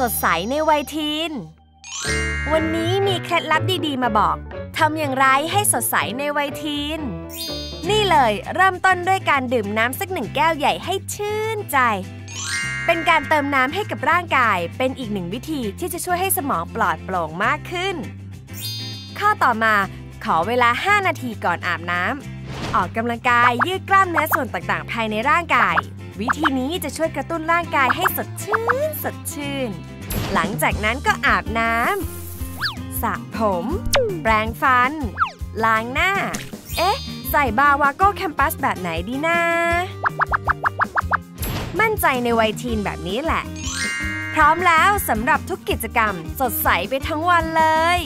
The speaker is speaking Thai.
สดใสในวัยทีน วันนี้มีเคล็ดลับดีๆ มาบอกทำอย่างไรให้สดใสในวัยทีน นี่เลยเริ่มต้นด้วยการดื่มน้ำสักหนึ่งแก้วใหญ่ให้ชื่นใจ เป็นการเติมน้ำให้กับร่างกาย เป็นอีกหนึ่งวิธีที่จะช่วยให้สมองปลอดโปร่งมากขึ้น ข้อต่อมาขอเวลา 5 นาทีก่อนอาบน้ำออกกำลังกายยืดกล้ามเนื้อส่วนต่างๆ ภายในร่างกาย วิธีนี้จะช่วยกระตุ้นร่างกายให้สดชื่น สดชื่น หลังจากนั้นก็อาบน้ำสระผม แปรงฟัน ล้างหน้า เอ๊ะ ใส่บาวาโก้แคมปัสแบบไหนดีนะ มั่นใจในวัยทีนแบบนี้แหละ พร้อมแล้วสำหรับทุกกิจกรรมสดใสไปทั้งวันเลย